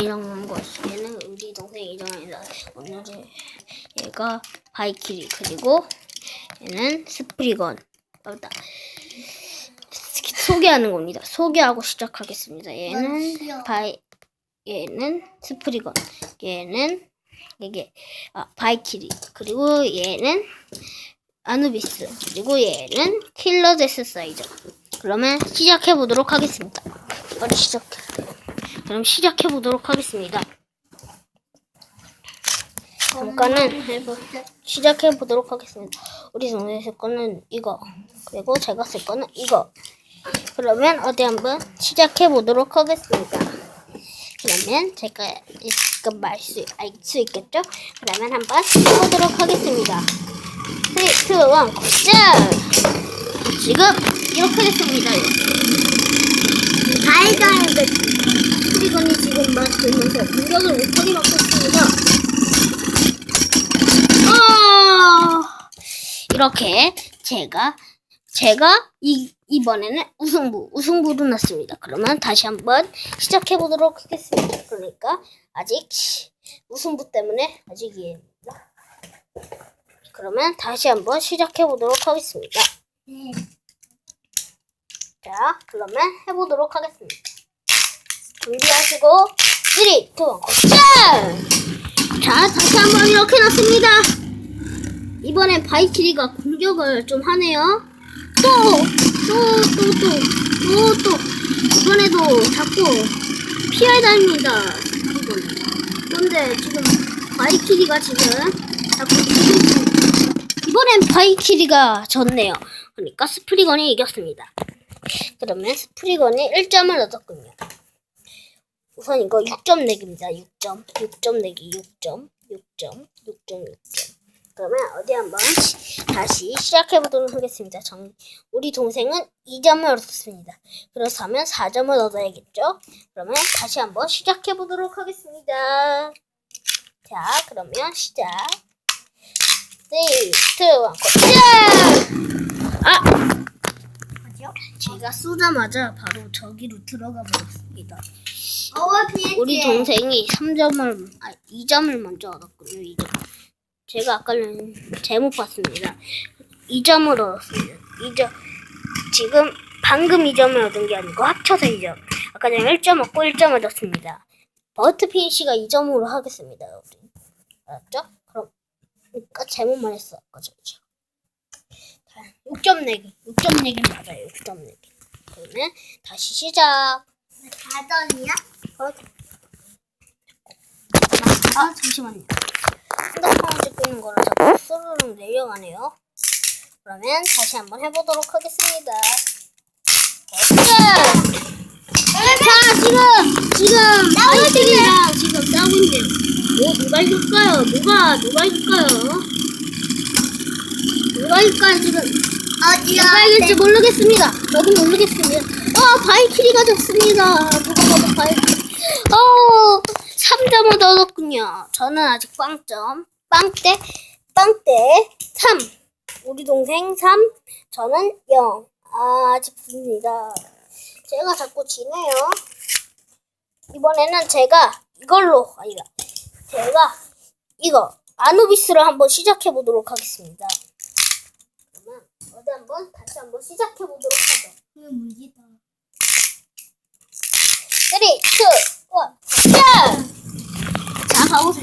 이정한 것. 얘는 우리 동생 이정입니다. 오늘은 얘가 바이키리 그리고 얘는 스프리건. 맞다. 소개하는 겁니다. 소개하고 시작하겠습니다. 얘는 바이 얘는 스프리건. 얘는 이게 아, 바이키리 그리고 얘는 아누비스 그리고 얘는 킬러 데스 사이저. 그러면 시작해 보도록 하겠습니다. 빨리 시작해. 그럼 시작해 보도록 하겠습니다. 잠깐은 시작해 보도록 하겠습니다. 우리 동생 쓸 거는 이거 그리고 제가 쓸 거는 이거. 그러면 어디 한번 시작해 보도록 하겠습니다. 그러면 제가 지금 말수 알 수 있겠죠? 그러면 한번 해보도록 하겠습니다. 3, 2, 1, 고짜! 지금 이렇게 됐습니다. 달달하게 스리건이 지금 막 들면서 공격을 못하게 막고 있습니다. 어! 이렇게 제가 제가 이 이번에는 우승부 우승부로 났습니다. 그러면 다시 한번 시작해 보도록 하겠습니다. 그러니까 아직 시- 우승부 때문에 아직 이해입니다. 그러면 다시 한번 시작해 보도록 하겠습니다. 네. 자, 그러면 해보도록 하겠습니다. 준비하시고 3, 2, 1, 고짜! 자, 다시 한번 이렇게 났습니다. 이번엔 바이키리가 공격을 좀 하네요. 또, 또, 또, 또, 또, 또. 이번에도 자꾸 피해 다닙니다. 그런데 지금 바이키리가 지금 자꾸 이번엔 바이키리가 졌네요. 그러니까 스프리건이 이겼습니다. 그러면 스프리건이 1점을 얻었군요. 우선 이거 6점 내기입니다. 6점, 6점 내기, 6점, 6점, 6점, 6점. 그러면 어디 한번 시- 다시 시작해 보도록 하겠습니다. 정, 우리 동생은 2점을 얻었습니다. 그렇다면 4점을 얻어야겠죠? 그러면 다시 한번 시작해 보도록 하겠습니다. 자, 그러면 시작. 3, 2, 1, 고짜! 아! 뭐죠? 제가 쏘자마자 바로 저기로 들어가 버렸습니다. 피했지. 우리 동생이 3점을, 아, 2점을 먼저 얻었군요, 2점. 제가 아까는 잘못 봤습니다. 2점을 얻었습니다. 2점. 지금 방금 2점을 얻은 게 아니고 합쳐서 2점. 아까 전에 1점 얻고 1점 얻었습니다. 버트 피니시가 2점으로 하겠습니다, 우리. 알았죠? 그럼, 그러니까 잘못 말했어, 아까 전에. 6점 내기. 6점 내기 맞아요, 6점 내기. 그러면 다시 시작. 가전이야? 아, 잠시만요. 핸드폰을 찍고 있는 거라 자꾸 스르륵 내려가네요. 그러면 다시 한번 해보도록 하겠습니다. 자, 자 지금, 지금, 아이들이랑 지금 싸우고 있네요. 뭐, 누가 이길까요? 누가, 누가 이길까요? 누가 이길까요, 지금? 어디야? 누가 이길지 모르겠습니다. 저도 모르겠습니다. 어, 바이키리가 졌습니다. 누가 봐도 바이키리. 어, 3점을 얻었군요. 저는 아직 빵점. 빵대, 빵대 3. 우리 동생 3. 저는 0. 아, 아쉽습니다. 제가 자꾸 지네요. 이번에는 제가 이걸로, 아니다. 제가 이거, 아누비스를 한번 시작해 보도록 하겠습니다. 어디 한번 다시 한번 시작해 보도록 하죠. 그 무지다. 3, 2, 1, 자! 자, 가보세요.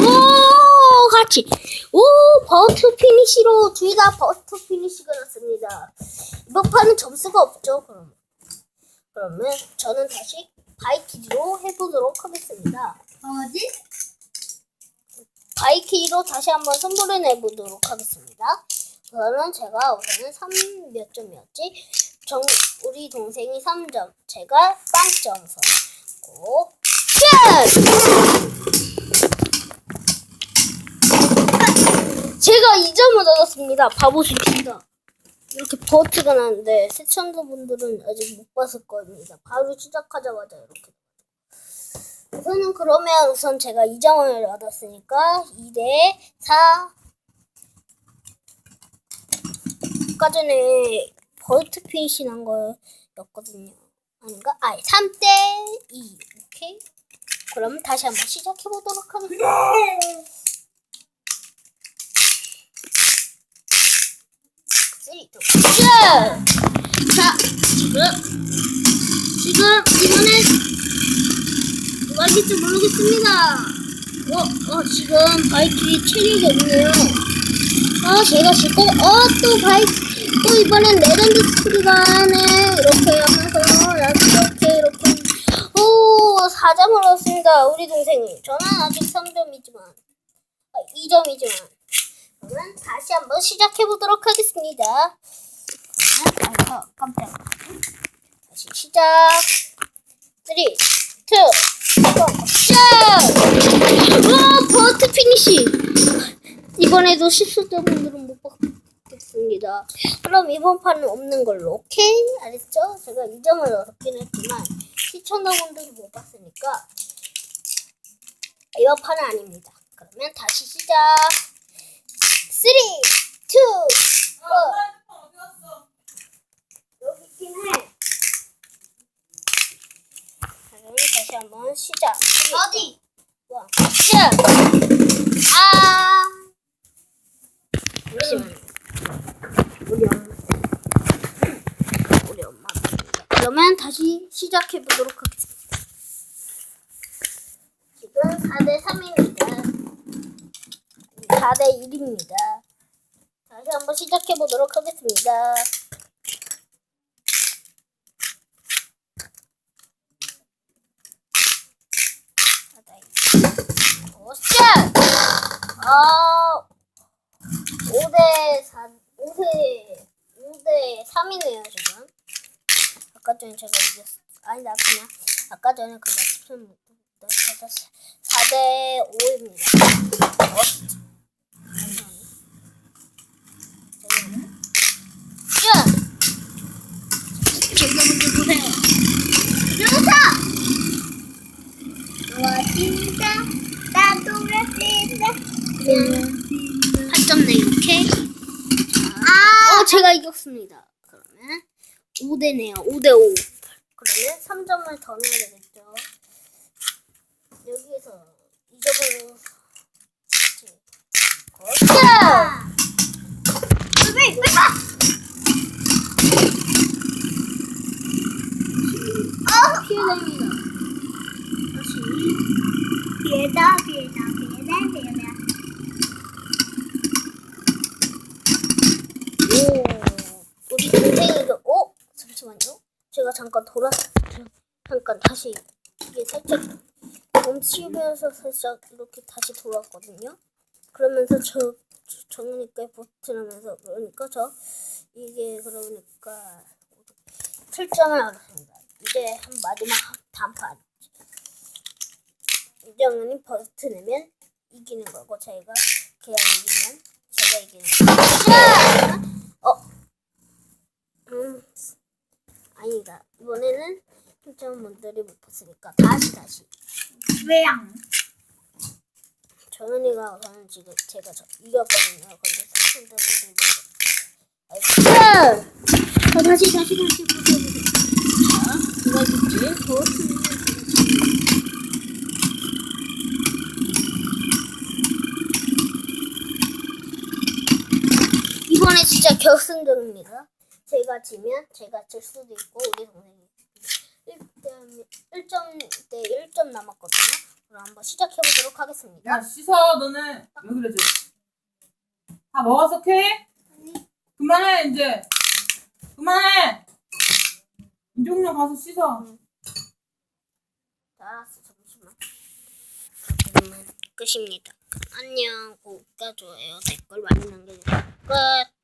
오, 같이. 오, 버트 피니시로 둘다 버트 피니시가 났습니다. 이번 판은 점수가 없죠, 그럼. 그러면 저는 다시 바이키리로 해보도록 하겠습니다. 어디? 바이키리로 다시 한번 선물을 내보도록 하겠습니다. 그러면 제가 우선은 3 몇 점이었지? 정, 우리 동생이 3점, 제가 빵점 우선. 고, 끝! 제가 2점을 얻었습니다. 바보십니다. 이렇게 버트가 나는데 시청자분들은 아직 못 봤을 겁니다. 바로 시작하자마자 이렇게. 우선은 그러면 우선 제가 2점을 얻었으니까 2대 4. 아까 전에 벌트 피니시 난 거였거든요. 아닌가? 아, 3대 2. 오케이. 그럼 다시 한번 시작해 보도록 하겠습니다. 투, 자! 자, 지금, 지금, 이번엔, 누가 이길지 모르겠습니다. 어, 어, 지금 바이킹이 체력이 없네요. 아, 제가 질 거, 어, 또 바이, 또 이번엔 레전드 스피드가 하네. 이렇게 하면서, 이렇게, 이렇게. 오, 4점을 얻었습니다. 우리 동생이. 저는 아직 3점이지만, 아, 2점이지만. 그러면 다시 한번 시작해 보도록 하겠습니다. 아, 깜짝. 다시 시작. 3, 2, 1, 고! 오, 버트 피니시! 이번에도 실수자분들은 못 받겠 습니다. 그럼 이번 판은 없는 걸로, 오케이? 알았죠? 제가 2점을 얻었긴 했지만, 시청자분들이 못 봤으니까, 이번 판은 아닙니다. 그러면 다시 시작. 3, 2, 1. 여기 있긴 해. 자, 그럼 다시 한번 시작. 어디? 와! 아! 잠시만요. 우리 엄마. 우리 엄마. 그러면 다시 시작해 보도록 하겠습니다. 지금 4대 3입니다. 4대 1입니다. 다시 한번 시작해 보도록 하겠습니다. 오, 시작! 어, 5대 4, 5대, 5대 3이네요, 지금. 아까 전에 제가 이겼어. 아니다, 그냥. 아까 전에 그가 10점 못했다. 4대 5입니다. 어? 시작! 지금 문제 보세요. 누사! 멋진다. 나도 멋진다. 8점 내기, 제가 이겼습니다. 그러면 5대네요. 5대 5. 그러면 3점을 더 넣어야 되겠죠. 여기에서 2점을 걷자! 왜, 왜? 피해됩니다. 다시. 비에다, 비에다, 비에다, 비에다. 오, 우리 동생이가, 어? 잠시만요. 제가 잠깐 돌아, 잠깐 다시, 이게 살짝 멈추면서 살짝 이렇게 다시 돌아왔거든요. 그러면서 저, 저 정은이가 버튼하면서, 그러니까 저, 이게 그러니까 7점을 얻었습니다. 이제 한 마지막 단판. 이정은이 버튼하면 이기는 거고, 저희가 그냥 이기면 제가 이기는 거고. 자! 어. 음. 아니다. 이번에는 실장분들이 못 봤으니까 다시 다시. 왜양? 정은이가 저는 지금 제가 저 이겼거든요. 근데 못 봤어요. 자, 다시 다시 다시 보세요. 자, 누가? 버튼이 이번에 진짜 결승전입니다. 제가 지면 제가 질 수도 있고 우리 동생이 1점 1점 대 1점 남았거든요. 그럼 한번 시작해 보도록 하겠습니다. 야 씻어 너네 왜 그러지? 다 먹었어 케? 그만해 이제 그만해 이종용 가서 씻어 자, 알았어. 잠시만. 그러면 끝입니다. 안녕. 구독과 좋아요, 댓글 많이 남겨주세요. 끝.